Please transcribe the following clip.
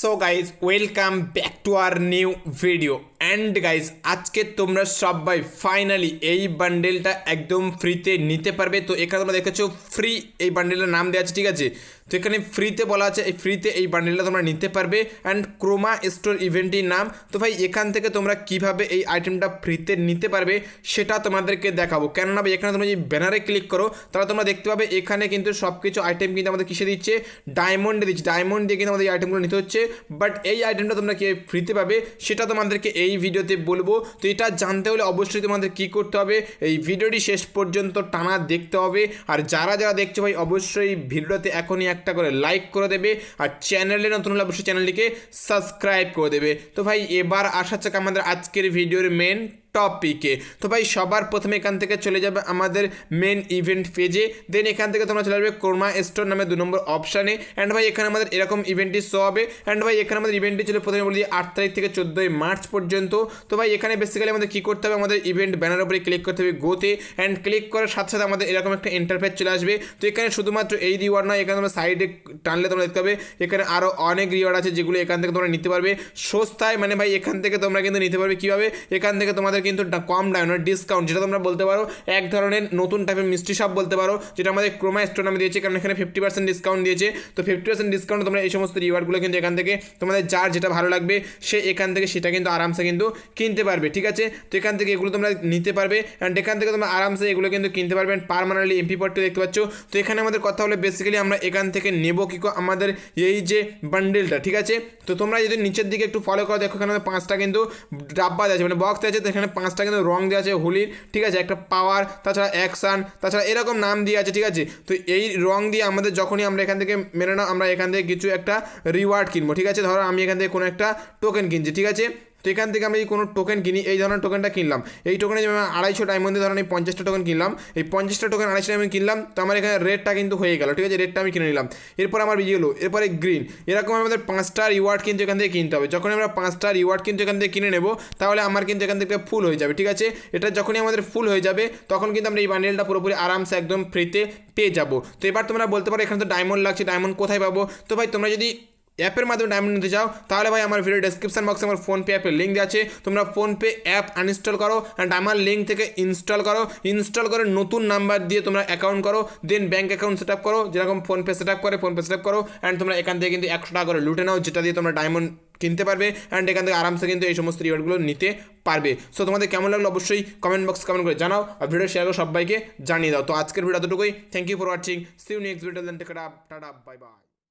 So guys welcome back to our new video and guys আজকে তোমরা সবাই finally এই বান্ডেলটা একদম ফ্রিতে নিতে পারবে। তো এখানে তোমরা দেখেছ ফ্রি এই বান্ডেলটার নাম দেওয়া আছে, ঠিক আছে? তো এখানে ফ্রিতে বলা আছে, এই ফ্রিতে এই বান্ডেলটা তোমরা নিতে পারবে। অ্যান্ড ক্রোমা স্টোর ইভেন্টটির নাম। তো ভাই, এখান থেকে তোমরা কীভাবে এই আইটেমটা ফ্রিতে নিতে পারবে সেটা তোমাদেরকে দেখাবো। কেননা ভাই, এখানে তোমরা যদি ব্যানারে ক্লিক করো, তাহলে তোমরা দেখতে পাবে এখানে কিন্তু সব কিছু আইটেম কিন্তু আমাদের কিসে দিচ্ছে? ডায়মন্ডে দিচ্ছে। ডায়মন্ড দিয়ে কিন্তু আমাদের এই আইটেমগুলো নিতে হচ্ছে। বাট এই আইটেমটা তোমরা কে ফ্রিতে পাবে, সেটা তোমাদেরকে এই ভিডিওতে বলব। তো এটা জানতে হলে অবশ্যই তোমাদের কি করতে হবে, এই ভিডিওটি শেষ পর্যন্ত টানা দেখতে হবে। আর যারা যারা দেখছ ভাই, অবশ্যই ভিডিওতে এখনই একটা করে লাইক করে দেবে। আর চ্যানেলে নতুন হলে অবশ্যই চ্যানেলটিকে সাবস্ক্রাইব করে দেবে। তো ভাই, এবার আসা চাক আমাদের আজকের ভিডিওর মেন টপিকে তো ভাই, সবার প্রথমে এখান থেকে চলে যাবে আমাদের মেন ইভেন্ট পেজে দেন এখান থেকে তোমরা চলে যাবে কোরমা স্টোর নামে দু নম্বর অপশানে অ্যান্ড ভাই, এখানে আমাদের এরকম ইভেন্টটি শো হবে। অ্যান্ড ভাই, এখানে আমাদের ইভেন্টটি ছিল প্রথমে বলি আট তারিখ থেকে চোদ্দোই মার্চ পর্যন্ত। তো ভাই, এখানে বেসিক্যালি আমাদের কী করতে হবে? আমাদের ইভেন্ট ব্যানার উপরে ক্লিক করতে হবে গোতে অ্যান্ড ক্লিক করার সাথে সাথে আমাদের এরকম একটা ইন্টারফেস চলে আসবে। তো এখানে শুধুমাত্র এই রিওয়ার্ড নয়, এখানে তোমরা সাইডে টানলে তোমরা দেখতে পাবে। এখানে আরও অনেক রিওয়ার্ড আছে যেগুলো এখান থেকে তোমরা নিতে পারবে। সস্তায় মানে ভাই, এখান থেকে তোমরা কিন্তু নিতে পারবে। কীভাবে? এখান থেকে তোমাদের কিন্তু কম দামে ডিসকাউন্ট যেটা তোমরা বলতে পারো, এক ধরনের নতুন টাইপের মিষ্টি শপ বলতে পারো, যেটা আমাদের ক্রোমা স্টোর নামে দিয়েছে, কারণ এখানে ফিফটি পার্সেন্ট ডিসকাউন্ট দিয়েছে। তো ফিফটি পার্সেন্ট ডিসকাউন্ট তোমরা এই সমস্ত রিওয়ার্ডগুলো কিন্তু এখান থেকে, তোমাদের যার যেটা ভালো লাগবে, সে এখান থেকে সেটা কিন্তু আরামসে কিন্তু কিনতে পারবে, ঠিক আছে? তো এখান থেকে এগুলো তোমরা নিতে পারবে অ্যান্ড এখান থেকে তোমরা আরামসে এগুলো কিন্তু কিনতে পারবেন পারমানেন্টলি এমপি পট্টু দেখতে পাচ্ছ। তো এখানে আমাদের কথা হলে বেসিক্যালি আমরা এখান থেকে নেব কি আমাদের এই যে বান্ডেলটা ঠিক আছে? তো তোমরা যদি নিচের দিকে একটু ফলো করো, দেখো এখানে পাঁচটা কিন্তু ডাব্বা আছে মানে বক্স আছে, তো এখানে পাঁচটা কিন্তু রং দেওয়া আছে হোলির ঠিক আছে? একটা পাওয়ার, তাছাড়া অ্যাকশান, তাছাড়া এরকম নাম দিয়ে আছে, ঠিক আছে? তো এই রং দিয়ে আমাদের যখনই আমরা এখান থেকে মেনে নাও, আমরা এখান থেকে কিছু একটা রিওয়ার্ড কিনবো, ঠিক আছে? ধরো আমি এখান থেকে কোনো একটা টোকেন কিনছি, ঠিক আছে? তো এখান থেকে আমি কোনো টোকেন কিনি, এই ধরনের টোকেনটা কিনলাম। এই টোকেনে যেমন আড়াইশো ডায়মন্ডে ধরুন এই পঞ্চাশটা টোকেন কিনলাম। এই পঞ্চাশটা টোকেন আড়াইশো ডায়মন্ড কিনলাম, তো আমার এখানে রেটটা কিন্তু হয়ে গেল, ঠিক আছে? রেটটা আমি কিনে নিলাম। এরপর আমার ইয়েলো এরপরে গ্রিন এরকম আমাদের পাঁচটা রিওয়ার্ড কিন্তু এখান থেকে কিনতে হবে। যখন আমরা পাঁচটা রিওয়ার্ড কিন্তু এখান থেকে কিনে নেব, তাহলে আমার কিন্তু এখান থেকে ফুল হয়ে যাবে, ঠিক আছে? এটা যখনই আমাদের ফুল হয়ে যাবে, তখন কিন্তু আমরা এই বান্ডেলটা পুরোপুরি আরামসে একদম ফ্রিতে পেয়ে যাব। তো এবার তোমরা বলতে পারো, এখানে তো ডায়মন্ড লাগছে ডায়মন্ড কোথায় পাবো? তো ভাই, তোমরা যদি অ্যাপের মাধ্যমে ডায়মন্ড নিতে চাও, তাহলে ভাই আমার ভিডিও ডেসক্রিপশন বক্সে আমার ফোনপে অ্যাপের লিঙ্ক দেওয়া আছে। তোমরা ফোনপে অ্যাপ আনইনস্টল করো অ্যান্ড আমার লিঙ্ক থেকে ইনস্টল করো। ইনস্টল করে নতুন নাম্বার দিয়ে তোমরা অ্যাকাউন্ট করো then bank account set up করো, যেরকম ফোনপে সেট আপ করে ফোনপে সেট আপ করো অ্যান্ড তোমরা এখান থেকে কিন্তু একশো টাকা করে লুটে নাও, যেটা দিয়ে তোমরা ডায়মন্ড কিনতে পারবে অ্যান্ড এখান থেকে আরামসে কিন্তু এই সমস্ত রিওয়ার্ডগুলো নিতে পারবে। সো তোমাদের কেমন লাগল অবশ্যই কমেন্ট বক্স কমেন্ট করে জানাও আর ভিডিও শেয়ার করে সবাইকে জানিয়ে দাও। তো আজকের ভিডিও এতটুকুই। Thank you for watching see you next video tata. Bye bye